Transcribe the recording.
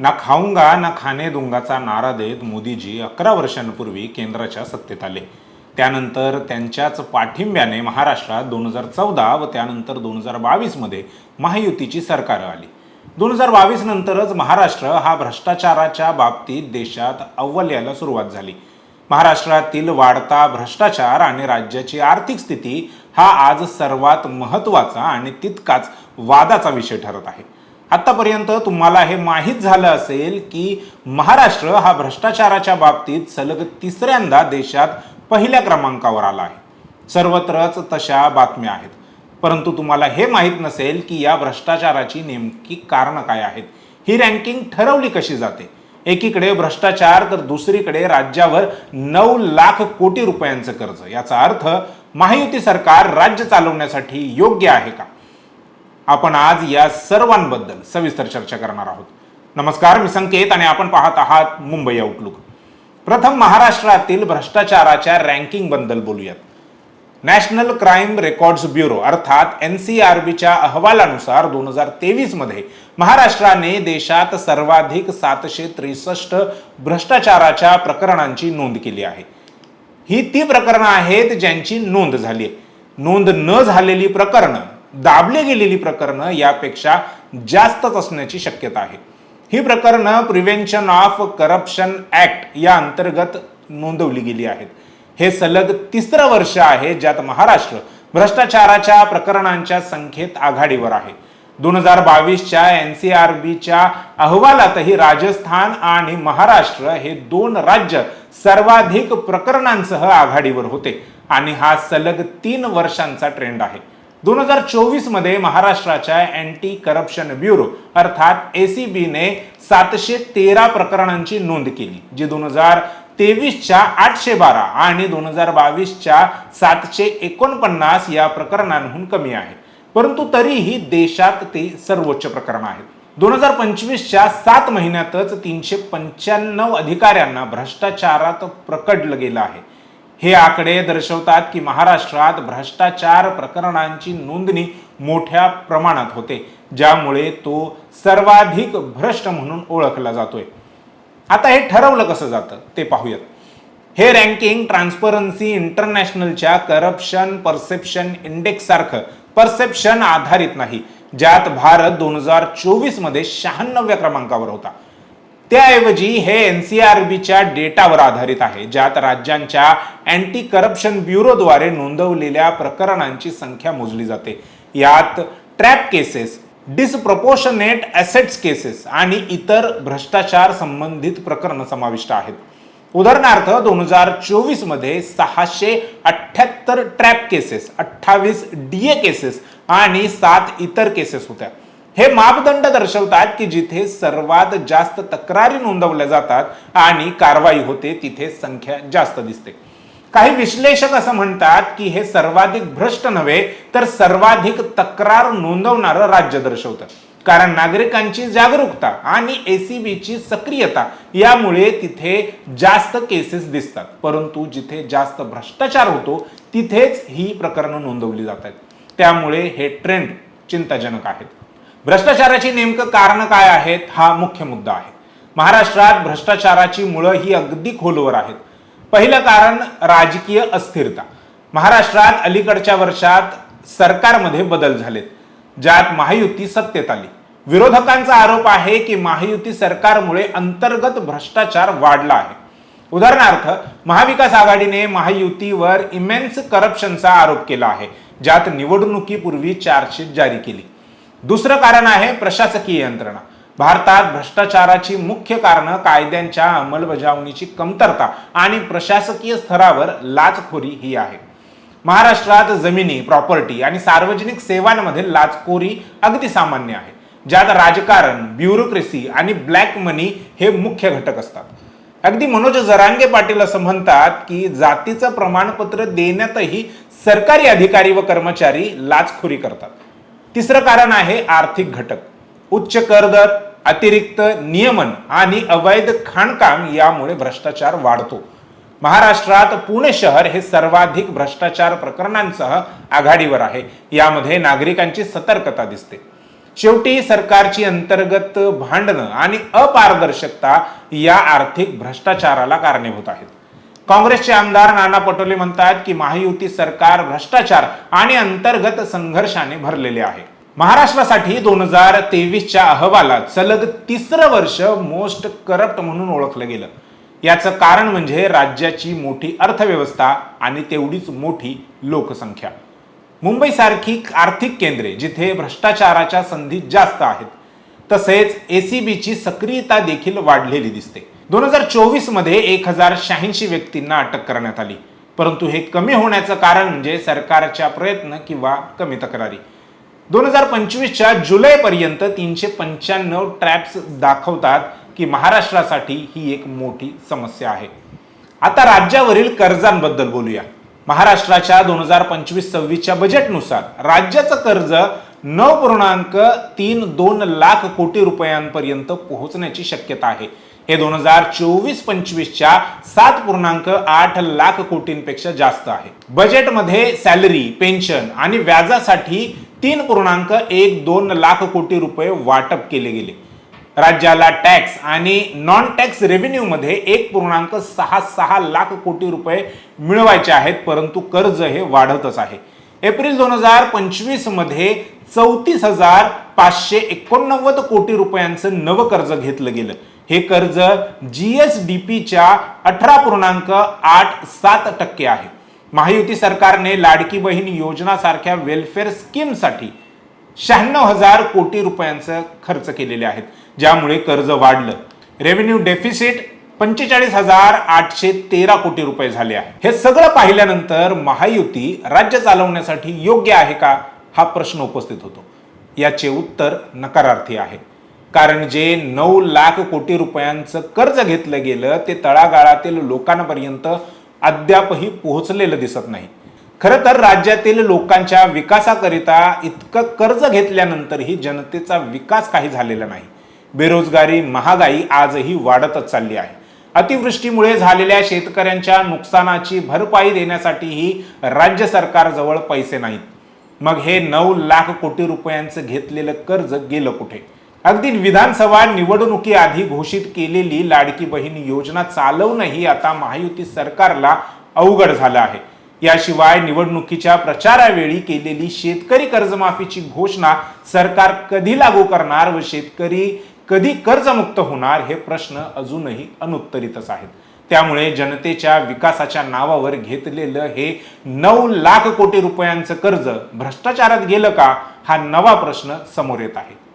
ना खाऊंगा ना खाणे दुंगाचा नारा देत मोदीजी अकरा वर्षांपूर्वी केंद्राच्या सत्तेत आले. त्यानंतर त्यांच्याच पाठिंब्याने महाराष्ट्रात दोन हजार चौदा व त्यानंतर दोन हजार बावीसमध्ये महायुतीची सरकारं आली. दोन हजार बावीस नंतरच महाराष्ट्र हा भ्रष्टाचाराच्या बाबतीत देशात अव्वल यायला सुरुवात झाली. महाराष्ट्रातील वाढता भ्रष्टाचार आणि राज्याची आर्थिक स्थिती हा आज सर्वात महत्त्वाचा आणि तितकाच वादाचा विषय ठरत आहे. आतापर्यंत तुम्हाला हे माहीत झालं असेल की महाराष्ट्र हा भ्रष्टाचाराच्या बाबतीत सलग तिसऱ्यांदा देशात पहिल्या क्रमांकावर आला आहे. सर्वत्रच तशा बातम्या आहेत. परंतु तुम्हाला हे माहीत नसेल की या भ्रष्टाचाराची नेमकी कारणं काय आहेत. ही रँकिंग ठरवली कशी जाते? एकीकडे भ्रष्टाचार तर दुसरीकडे राज्यावर नऊ लाख कोटी रुपयांचं कर्ज. याचा अर्थ महायुती सरकार राज्य चालवण्यासाठी योग्य आहे का? आपण आज या सर्वांबद्दल सविस्तर चर्चा करणार आहोत. नमस्कार मी संकेत आणि आपण पाहत आहात मुंबई आउटलुक प्रथम महाराष्ट्रातील भ्रष्टाचाराच्या रँकिंगबद्दल बोलूयात. नॅशनल क्राईम रेकॉर्ड्स ब्युरो अर्थात एन सी आर बीच्या अहवालानुसार दोन हजार तेवीसमध्ये महाराष्ट्राने देशात सर्वाधिक सातशे त्रेसष्ट भ्रष्टाचाराच्या प्रकरणांची नोंद केली आहे. ही ती प्रकरणं आहेत ज्यांची नोंद झाली आहे. नोंद न झालेली प्रकरणं दाबली गेलेली प्रकरणं यापेक्षा जास्तच असण्याची शक्यता आहे. ही प्रकरणं प्रिव्हेन्शन ऑफ करप्शन ऍक्ट या अंतर्गत नोंदवली गेली आहेत. हे सलग तिसरं वर्ष आहे ज्यात महाराष्ट्र भ्रष्टाचाराच्या प्रकरणांच्या संख्येत आघाडीवर आहे. दोन हजार बावीसच्या एन सी आर बीच्या अहवालातही राजस्थान आणि महाराष्ट्र हे दोन राज्य सर्वाधिक प्रकरणांसह आघाडीवर होते आणि हा सलग तीन वर्षांचा ट्रेंड आहे. दोन हजार चोवीसमध्ये महाराष्ट्राच्या अँटी करप्शन ब्युरो अर्थात एसीबीने सातशे तेरा प्रकरणांची नोंद केली जी दोन हजार तेवीसच्या आठशे बारा आणि दोन हजार बावीसच्या सातशे एकोणपन्नास या प्रकरणांहून कमी आहे. परंतु तरीही देशात ते सर्वोच्च प्रकरण आहेत दोन हजार पंचवीसच्या सात महिन्यातच तीनशे पंच्याण्णव अधिकाऱ्यांना भ्रष्टाचारात प्रकडलं गेलं आहे. हे आकडे दर्शवतात की महाराष्ट्रात भ्रष्टाचार प्रकरणांची नोंदणी मोठ्या प्रमाणात होते ज्यामुळे तो सर्वाधिक भ्रष्ट म्हणून ओळखला जातोय. आता हे ठरवलं कसं जातं ते पाहूयात. हे रँकिंग ट्रान्सपरन्सी इंटरनॅशनलच्या करप्शन परसेप्शन इंडेक्स सारखं परसेप्शन आधारित नाही ज्यात भारत दोन हजार चोवीसमध्ये शहाण्णव्या क्रमांकावर होता. त्याऐवजी हे एन सी आर बीच्या डेटावर आधारित आहे ज्यात राज्यांच्या अँटी करप्शन ब्युरोद्वारे नोंदवलेल्या प्रकरणांची संख्या मोजली जाते. यात trap cases disproportionate assets cases आणि इतर भ्रष्टाचार संबंधित प्रकरणं समाविष्ट आहेत. उदाहरणार्थ दोन हजार चोवीसमध्ये सहाशे अठ्ठ्याहत्तर ट्रॅप केसेस अठ्ठावीस डी ए केसेस आणि सात इतर केसेस होत्या. हे मापदंड दर्शवतात की जिथे सर्वात जास्त तक्रारी नोंदवल्या जातात आणि कारवाई होते तिथे संख्या जास्त दिसते. काही विश्लेषक असं म्हणतात की हे सर्वाधिक भ्रष्ट नव्हे तर सर्वाधिक तक्रार नोंदवणारं राज्य दर्शवतं. कारण नागरिकांची जागरूकता आणि एसीबीची सक्रियता यामुळे तिथे जास्त केसेस दिसतात. परंतु जिथे जास्त भ्रष्टाचार होतो तिथेच ही प्रकरणं नोंदवली जातात. त्यामुळे हे ट्रेंड चिंताजनक आहेत. भ्रष्टाचाराची नेमकं कारणं काय आहेत हा मुख्य मुद्दा आहे. महाराष्ट्रात भ्रष्टाचाराची मुळं ही अगदी खोलवर आहेत. पहिलं कारण राजकीय अस्थिरता. महाराष्ट्रात अलीकडच्या वर्षात सरकारमध्ये बदल झालेत. ज्यात महायुती सत्तेत आली. विरोधकांचा आरोप आहे की महायुती सरकारमुळे अंतर्गत भ्रष्टाचार वाढला आहे. उदाहरणार्थ महाविकास आघाडीने महायुतीवर इमेन्स करप्शनचा आरोप केला आहे. ज्यात निवडणुकीपूर्वी चार्जशीट जारी केली. दुसरं कारण आहे प्रशासकीय यंत्रणा. भारतात भ्रष्टाचाराची मुख्य कारणं कायद्यांच्या अंमलबजावणीची कमतरता आणि प्रशासकीय स्तरावर लाचखोरी ही आहे. महाराष्ट्रात जमिनी प्रॉपर्टी आणि सार्वजनिक सेवांमध्ये लाचखोरी अगदी सामान्य आहे. ज्यात राजकारण ब्युरोक्रेसी आणि ब्लॅक मनी हे मुख्य घटक असतात. अगदी मनोज जरांगे पाटील असं म्हणतात की जातीचं प्रमाणपत्र देण्यातही सरकारी अधिकारी व कर्मचारी लाचखोरी करतात. तिसरं कारण आहे आर्थिक घटक. उच्च कर दर अतिरिक्त नियमन आणि अवैध खाणकाम यामुळे भ्रष्टाचार वाढतो. महाराष्ट्रात पुणे शहर हे सर्वाधिक भ्रष्टाचार प्रकरणांसह आघाडीवर आहे. यामध्ये नागरिकांची सतर्कता दिसते. शेवटी सरकारची अंतर्गत भांडणं आणि अपारदर्शकता या आर्थिक भ्रष्टाचाराला कारणीभूत आहेत. काँग्रेसचे आमदार नाना पटोले म्हणतात की महायुती सरकार भ्रष्टाचार आणि अंतर्गत संघर्षाने भरलेले आहे. महाराष्ट्रासाठी दोन हजार तेवीसच्या अहवालात सलग तिसरं वर्ष मोस्ट करप्ट म्हणून ओळखलं गेलं. याचं कारण म्हणजे राज्याची मोठी अर्थव्यवस्था आणि तेवढीच मोठी लोकसंख्या. मुंबईसारखी आर्थिक केंद्रे जिथे भ्रष्टाचाराच्या संधी जास्त आहेत तसेच एसीबीची सक्रियता देखील वाढलेली दिसते. दोन हजार चोवीसमध्ये एक हजार शहाऐंशी व्यक्तींना अटक करण्यात आली. परंतु हे कमी होण्याचं कारण म्हणजे सरकारच्या प्रयत्न किंवा कमी तक्रारी. दोन हजार पंचवीसच्या जुलैपर्यंत तीनशे पंच्याण्णव ट्रॅप्स दाखवतात की महाराष्ट्रासाठी ही एक मोठी समस्या आहे. आता राज्यावरील कर्जांबद्दल बोलूया. महाराष्ट्राच्या दोन हजार पंचवीस सव्वीसच्या बजेटनुसार राज्याचं कर्ज नऊ पूर्णांक तीन दोन लाख कोटी रुपयांपर्यंत पोहोचण्याची शक्यता आहे. हे दोन हजार चोवीस पंचवीसच्या सात पूर्णांक आठ लाख कोटींपेक्षा जास्त आहे. बजेटमध्ये सॅलरी पेन्शन आणि व्याजासाठी तीन पूर्णांक एक दोन लाख कोटी रुपये वाटप केले गेले. राज्याला टॅक्स आणि नॉन टॅक्स रेव्हेन्यू मध्ये एक पूर्णांक सहा सहा लाख कोटी रुपये मिळवायचे आहेत परंतु कर्ज हे वाढतच आहे. एप्रिल दोन हजार पंचवीसमध्ये चौतीस हजार पाचशे एकोणनव्वद कोटी रुपयांचं नवं कर्ज घेतलं गेलं. हे कर्ज जी एस डी पीच्या अठरा पूर्णांक आठ सात टक्के आहे. महायुती सरकारने लाडकी बहीण योजना सारख्या वेलफेअर स्कीमसाठी शहाण्णव हजार कोटी रुपयांचं खर्च केलेले आहेत. ज्यामुळे कर्ज वाढलं. रेव्हेन्यू डेफिसिट पंचेचाळीस हजार आठशे तेरा कोटी रुपये झाले आहे. हे सगळं पाहिल्यानंतर महायुती राज्य चालवण्यासाठी योग्य आहे का? हा प्रश्न उपस्थित होतो. याचे उत्तर नकारार्थी आहे. कारण जे नऊ लाख कोटी रुपयांचं कर्ज घेतलं गेलं ते तळागाळातील लोकांपर्यंत अद्यापही पोहोचलेलं दिसत नाही. खरं तर राज्यातील लोकांच्या विकासाकरिता इतकं कर्ज घेतल्यानंतरही जनतेचा विकास काही झालेला नाही. बेरोजगारी महागाई आजही वाढतच चालली आहे. अतिवृष्टीमुळे झालेल्या शेतकऱ्यांच्या नुकसानाची भरपाई देण्यासाठीही राज्य सरकारजवळ पैसे नाहीत. मग हे नऊ लाख कोटी रुपयांचं घेतलेलं कर्ज गेलं कुठे? अगदी विधानसभा निवडणुकीआधी घोषित केलेली लाडकी बहीण योजना चालवणंही आता महायुती सरकारला अवघड झालं आहे. याशिवाय निवडणुकीच्या प्रचारावेळी केलेली शेतकरी कर्जमाफीची घोषणा सरकार कधी लागू करणार व शेतकरी कधी कर्जमुक्त होणार हे प्रश्न अजूनही अनुत्तरितच आहेत. त्यामुळे जनतेच्या विकासाच्या नावावर घेतलेलं हे नऊ लाख कोटी रुपयांचं कर्ज भ्रष्टाचारात गेलं का हा नवा प्रश्न समोर येत आहे.